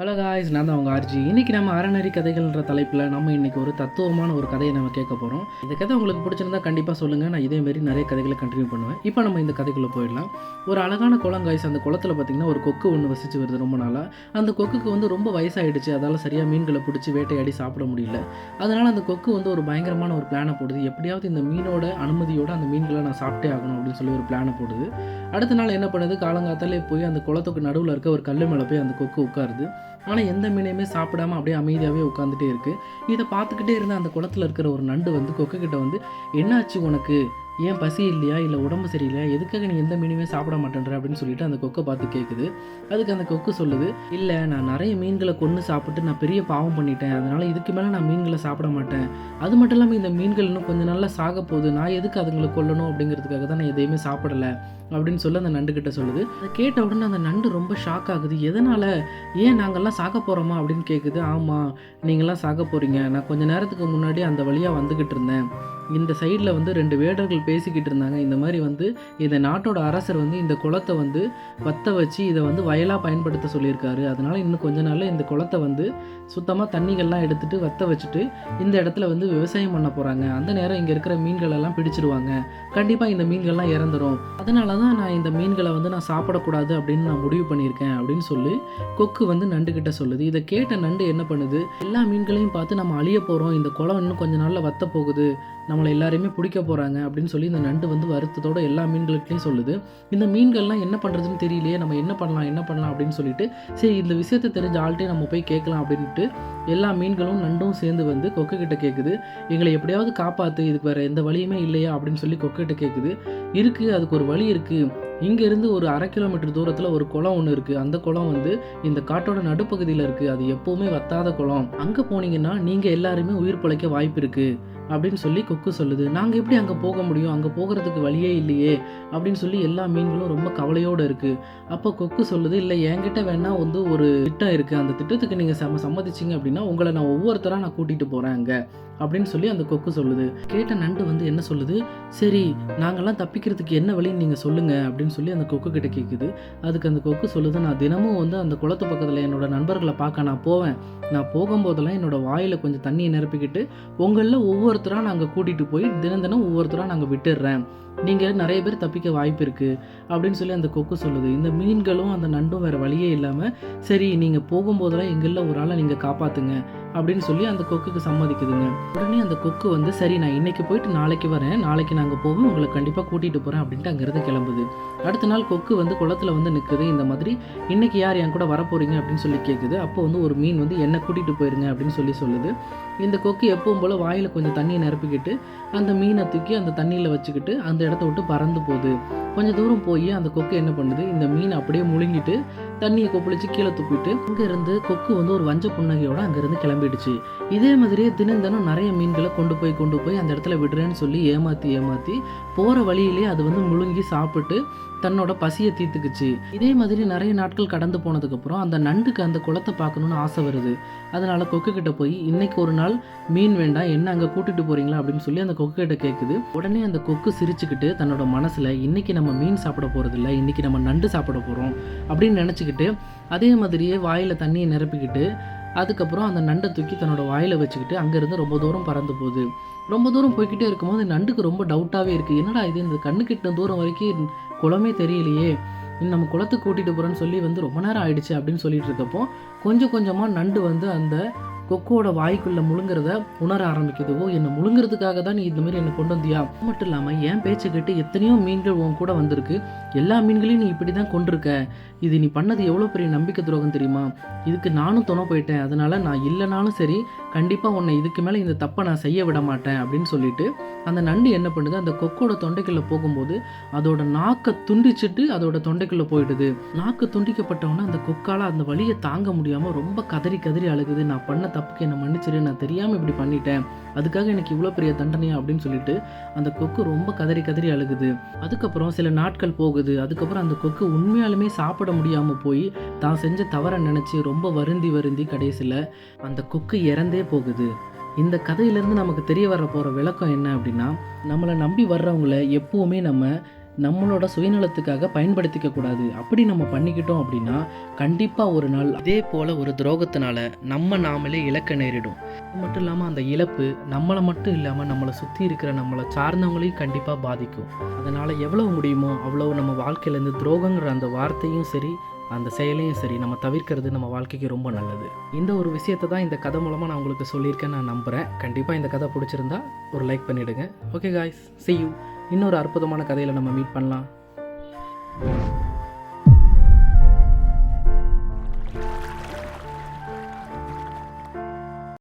Hello guys நான் தான் அவங்க ஆர்ஜி இன்றைக்கி நம்ம அறநெறி கதைகள்ன்ற தலைப்பில் நம்ம இன்றைக்கி ஒரு தத்துவமான ஒரு கதையை நம்ம கேட்க போகிறோம் இந்த கதை உங்களுக்கு பிடிச்சிருந்தா கண்டிப்பாக சொல்லுங்கள் நான் இதேமாரி நிறைய கதைகளை கண்டினியூ பண்ணுவேன். இப்போ நம்ம இந்த கதைக்குள்ளே போயிடலாம். ஒரு அழகான குளம் காய்ஸ் அந்த குளத்தில் பார்த்திங்கன்னா ஒரு கொக்கு ஒன்று வசிச்சு வருது ரொம்ப நாளாக அந்த கொக்குக்கு வந்து ரொம்ப வயசாகிடுச்சு அதால் சரியாக மீன்களை பிடிச்சி வேட்டையாடி சாப்பிட முடியல. அதனால் அந்த கொக்கு வந்து ஒரு பயங்கரமான ஒரு பிளானை போடுது. எப்படியாவது இந்த மீனோட அனுமதியோடு அந்த மீன்களை நான் சாப்பிட்டே ஆகணும் அப்படின்னு சொல்லி ஒரு பிளானை போடுது. அடுத்த நாள் என்ன பண்ணுது? காலங்காத்தாலே போய் அந்த குளத்துக்கு நடுவில் இருக்க ஒரு கல் மேலே போய் அந்த கொக்கு உட்காருது. ஆனால் எந்த மீனையுமே சாப்பிடாம அப்படியே அமைதியாகவே உட்காந்துட்டே இருக்கு. இதை பார்த்துக்கிட்டே இருந்த அந்த குளத்துல இருக்கிற ஒரு நண்டு வந்து கொக்கு கிட்ட வந்து என்னாச்சு உனக்கு? ஏன் பசி இல்லையா? இல்லை உடம்பு சரியில்லையா? எதுக்காக நீ எந்த மீனுமே சாப்பிட மாட்டேன்ற அப்படின்னு சொல்லிட்டு அந்த கொக்கை பார்த்து கேட்குது அதுக்கு அந்த கொக்கு சொல்லுது இல்லை நான் நிறைய மீன்களை கொன்று சாப்பிட்டு நான் பெரிய பாவம் பண்ணிட்டேன். அதனால் இதுக்கு மேலே நான் மீன்களை சாப்பிட மாட்டேன். அது மட்டும் இல்லாமல் இந்த மீன்கள் இன்னும் கொஞ்சம் நல்லா சாக போகுது. நான் எதுக்கு அதுங்களை கொல்லணும் அப்படிங்கிறதுக்காக தான் நான் எதையுமே சாப்பிடல. அப்படின்னு சொல்லி அந்த நண்டு கிட்ட சொல்லுது. அதை கேட்ட உடனே அந்த நண்டு ரொம்ப ஷாக் ஆகுது. எதனால்? ஏன் நாங்கள்லாம் சாக போகிறோமா அப்படின்னு கேட்குது ஆமாம் நீங்களாம் சாக போகிறீங்க நான் கொஞ்ச நேரத்துக்கு முன்னாடி அந்த வழியாக வந்துக்கிட்டு இருந்தேன். இந்த சைடில் வந்து ரெண்டு வேடர்கள் பேசிக்கிட்டு இருந்தாங்க. இந்த மாதிரி வந்து இந்த நாட்டோட அரசர் வந்து இந்த குளத்தை வந்து வத்த வச்சு இதை வந்து வயலாக பயன்படுத்த சொல்லியிருக்காரு. அதனால் இன்னும் கொஞ்ச நாளில் இந்த குளத்தை வந்து சுத்தமாக தண்ணிகள்லாம் எடுத்துட்டு வத்த வச்சுட்டு இந்த இடத்துல வந்து விவசாயம் பண்ண போகிறாங்க அந்த நேரம் இங்கே இருக்கிற மீன்கள் எல்லாம் பிடிச்சிருவாங்க. கண்டிப்பாக இந்த மீன்கள்லாம் இறந்துரும். அதனால தான் நான் இந்த மீன்களை வந்து நான் சாப்பிடக்கூடாது அப்படின்னு நான் முடிவு பண்ணியிருக்கேன் அப்படின்னு சொல்லி கொக்கு வந்து நண்டுகிட்ட சொல்லுது. இதை கேட்ட நண்டு என்ன பண்ணுது? எல்லா மீன்களையும் பார்த்து நம்ம அழிய போகிறோம் இந்த குளம் இன்னும் கொஞ்ச நாளில் வத்த போகுது. நம்மளை எல்லாரையுமே பிடிக்க போகிறாங்க அப்படின்னு சொல்லி இந்த நண்டு வந்து வருத்தத்தோட எல்லா மீன்களுக்கிட்டையும் சொல்லுது. இந்த மீன்கள்லாம் என்ன பண்ணுறதுன்னு தெரியலையே நம்ம என்ன பண்ணலாம் என்ன பண்ணலாம் அப்படின்னு சொல்லிட்டு சரி இந்த விஷயத்தை தெரிஞ்ச ஆள்கிட்டே நம்ம போய் கேட்கலாம் அப்படின்ட்டு எல்லா மீன்களும் நண்டும் சேர்ந்து வந்து கொக்கு கிட்ட கேட்குது எங்களை எப்படியாவது காப்பாற்று இதுக்கு வேறு எந்த வழியுமே இல்லையா அப்படின்னு சொல்லி கொக்கிட்ட கேட்குது இருக்குது அதுக்கு ஒரு வழி இருக்குது இங்கேருந்து ஒரு அரை கிலோமீட்டர் தூரத்தில் ஒரு குளம் ஒன்று இருக்குது அந்த குளம் வந்து இந்த காட்டோட நடுப்பகுதியில் இருக்குது அது எப்போவுமே வத்தாத குளம். அங்கே போனீங்கன்னா நீங்கள் எல்லாருமே உயிர் பிழைக்க வாய்ப்பு இருக்குது அப்படின்னு சொல்லி கொக்கு சொல்லுது. நாங்கள் எப்படி அங்கே போக முடியும்? அங்கே போகிறதுக்கு வழியே இல்லையே. அப்படின்னு சொல்லி எல்லா மீன்களும் ரொம்ப கவலையோடு இருக்குது அப்போ கொக்கு சொல்லுது இல்லை என்கிட்ட வேணால் வந்து ஒரு திட்டம் இருக்குது அந்த திட்டத்துக்கு நீங்கள் சம சம்மதிச்சிங்க அப்படின்னா உங்களை நான் ஒவ்வொருத்தராக நான் கூட்டிகிட்டு போகிறேன் அங்கே. அப்படின்னு சொல்லி அந்த கொக்கு சொல்லுது. கேட்ட நண்டு வந்து என்ன சொல்லுது? சரி நாங்கள்லாம் தப்பிக்கிறதுக்கு என்ன வழின்னு நீங்கள் சொல்லுங்கள் அப்படின்னு சொல்லி அந்த கொக்கு கிட்ட கேட்குது அதுக்கு அந்த கொக்கு சொல்லுது நான் தினமும் வந்து அந்த குளத்து பக்கத்தில் என்னோட நண்பர்களை பார்க்க நான் போவேன். நான் போகும்போதெல்லாம் என்னோட வாயில் கொஞ்சம் தண்ணியை நிரப்பிக்கிட்டு உங்களில் ஒவ்வொருத்தராக நாங்கள் கூட்டிகிட்டு போய் தினம் தினம் ஒவ்வொருத்தராக நாங்கள் விட்டுடுறேன் நீங்கள் நிறைய பேர் தப்பிக்க வாய்ப்பு இருக்குது அப்படின்னு சொல்லி அந்த கொக்கு சொல்லுது. இந்த மீன்களும் அந்த நண்டும் வேறு வழியே இல்லாமல் சரி நீங்கள் போகும்போதெல்லாம் எங்களில் ஒரு ஆளை நீங்கள் காப்பாற்றுங்க அப்படின்னு சொல்லி அந்த கொக்குக்கு சம்மதிக்குதுங்க. உடனே அந்த கொக்கு வந்து சரி நான் இன்னைக்கு போயிட்டு நாளைக்கு வரேன். நாளைக்கு நாங்கள் போவோம் உங்களை கண்டிப்பாக கூட்டிகிட்டு போகிறேன் அப்படின்ட்டு அங்கேருந்து கிளம்புது. அடுத்த நாள் கொக்கு வந்து குளத்துல வந்து நிற்குது இந்த மாதிரி இன்னைக்கு யார் என் கூட வரப்போறீங்க? அப்படின்னு சொல்லி கேட்குது அப்போ வந்து ஒரு மீன் வந்து என்னை கூட்டிகிட்டு போயிருங்க. அப்படின்னு சொல்லி சொல்லுது. இந்த கொக்கு எப்பவும் போல் வாயில் கொஞ்சம் தண்ணியை நிரப்பிக்கிட்டு அந்த மீனை தூக்கி அந்த தண்ணியில் வச்சுக்கிட்டு அந்த இடத்த விட்டு பறந்து போகுது. கொஞ்சம் தூரம் போய் அந்த கொக்கு என்ன பண்ணுது? இந்த மீனை அப்படியே முழுங்கிட்டு தண்ணியை கொப்பளிச்சு கீழே துப்பிட்டு அங்கேருந்து கொக்கு வந்து ஒரு வஞ்ச புன்னகையோட அங்கேருந்து கிளம்பிடுச்சு. இதே மாதிரியே தினம் தினம் நிறைய மீன்களை கொண்டு போய் கொண்டு போய் அந்த இடத்துல விடுறேன்னு சொல்லி ஏமாற்றி ஏமாற்றி போகிற வழியிலே அது வந்து முழுங்கி சாப்பிட்டு தன்னோட பசியை தீர்த்துக்குச்சு. இதே மாதிரி நிறைய நாட்கள் கடந்து போனதுக்கப்புறம் அந்த நண்டுக்கு அந்த குளத்தை பார்க்கணுன்னு ஆசை வருது. அதனால் கொக்கு கிட்ட போய் இன்னைக்கு ஒரு நாள் மீன் வேண்டாம் என்ன அங்கே கூட்டிட்டு போறீங்களா? அப்படின்னு சொல்லி அந்த கொக்கு கிட்ட கேட்குது உடனே அந்த கொக்கு சிரிச்சுக்கிட்டு தன்னோட மனசில் இன்னைக்கு நம்ம மீன் சாப்பிட போகிறதில்ல இன்னைக்கு நம்ம நண்டு சாப்பிட போகிறோம் அப்படின்னு நினச்சிக்கிட்டு அதே மாதிரியே வாயில் தண்ணியை நிரப்பிக்கிட்டு அதுக்கப்புறம் அந்த நண்டை தூக்கி தன்னோட வாயில் வச்சுக்கிட்டு அங்கேருந்து ரொம்ப தூரம் பறந்து போகுது. ரொம்ப தூரம் போய்கிட்டே இருக்கும்போது நண்டுக்கு ரொம்ப டவுட்டாகவே இருக்குது என்னடா இது? இந்த கண்ணு கிட்ட தூரம் வரைக்கும் குளமே தெரியலையே. இன்னும் நம்ம குளத்துக்கு கூட்டிகிட்டு போகிறேன்னு சொல்லி வந்து ரொம்ப நேரம் ஆயிடுச்சு அப்படின்னு சொல்லிட்டு இருக்கப்போ கொஞ்சம் கொஞ்சமாக நண்டு வந்து அந்த கொக்கோட வாய்க்குள்ளே முழுங்குறத உணர ஆரம்பிக்குது. ஓ என்னை முழுங்குறதுக்காக தான் நீ இந்த மாதிரி என்னை கொண்டு வந்தியா? அது மட்டும் இல்லாமல் என் பேச்சை கேட்டு எத்தனையோ மீன்கள் உன் கூட வந்திருக்கு. எல்லா மீன்களையும் நீ இப்படி தான் கொண்டிருக்க. இது நீ பண்ணது எவ்வளோ பெரிய நம்பிக்கை துரோகம் தெரியுமா? இதுக்கு நானும் துணை போயிட்டேன். அதனால் நான் இல்லைனாலும் சரி கண்டிப்பாக உன்னை இதுக்கு மேலே இந்த தப்பை நான் செய்ய விட மாட்டேன் அப்படின்னு சொல்லிட்டு அந்த நண்டு என்ன பண்ணுது? அந்த கொக்கோட தொண்டைக்குள்ளே போகும்போது அதோட நாக்கை துண்டிச்சிட்டு அதோட தொண்டைக்குள்ளே போயிடுது. நாக்கு துண்டிக்கப்பட்டவொன்னே அந்த கொக்கால் அந்த வழியை தாங்க முடியாமல் ரொம்ப கதறி கதறி அழுகுது. நான் பண்ண தப்புக்கு என்னை மன்னிச்சிரு நான் தெரியாமல் இப்படி பண்ணிட்டேன். அதுக்காக எனக்கு இவ்வளோ பெரிய தண்டனையா அப்படின்னு சொல்லிட்டு அந்த கொக்கு ரொம்ப கதறி கதறி அழுகுது. அதுக்கப்புறம் சில நாட்கள் போகுது. அதுக்கப்புறம் அந்த கொக்கு உண்மையாலுமே சாப்பிட முடியாமல் போய் தான் செஞ்ச தவறை நினச்சி ரொம்ப வருந்தி வருந்தி கடைசியில் அந்த கொக்கு இறந்தே போகுது. இந்த கதையிலேருந்து நமக்கு தெரிய வர போகிற விளக்கம் என்ன அப்படின்னா நம்மளை நம்பி வர்றவங்கள எப்போவுமே நம்ம நம்மளோட சுயநலத்துக்காக பயன்படுத்திக்க கூடாது. அப்படி நம்ம பண்ணிக்கிட்டோம் அப்படின்னா கண்டிப்பாக ஒரு நாள் அதே போல் ஒரு துரோகத்தினால நம்ம நாமளே இழக்க நேரிடும். அது மட்டும் இல்லாமல் அந்த இழப்பு நம்மளை மட்டும் இல்லாமல் நம்மளை சுற்றி இருக்கிற நம்மளை சார்ந்தவங்களையும் கண்டிப்பாக பாதிக்கும். அதனால் எவ்வளோ முடியுமோ அவ்வளோ நம்ம வாழ்க்கையிலேருந்து துரோகங்கிற அந்த வார்த்தையும் சரி அந்த செயலையும் சரி நம்ம தவிர்க்கிறது நம்ம வாழ்க்கைக்கு ரொம்ப நல்லது. இந்த ஒரு விஷயத்தை தான் இந்த கதை மூலமாக நான் உங்களுக்கு சொல்லியிருக்கேன் நான் நம்புகிறேன் கண்டிப்பாக இந்த கதை பிடிச்சிருந்தா ஒரு லைக் பண்ணிவிடுங்க ஓகே காய்ஸ் சி யூ இன்னொரு அற்புதமான கதையில் நம்ம மீட் பண்ணலாம்.